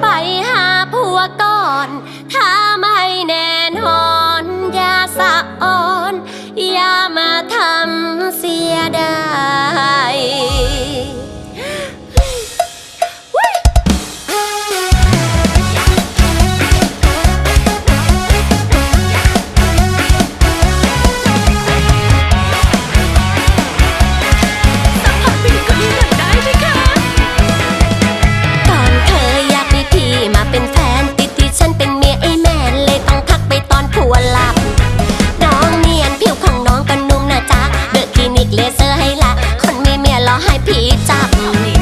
ไปหาผัวก่อน ถ้าไม่แน่นอน ละ คนมีเมียรอให้ผีจับ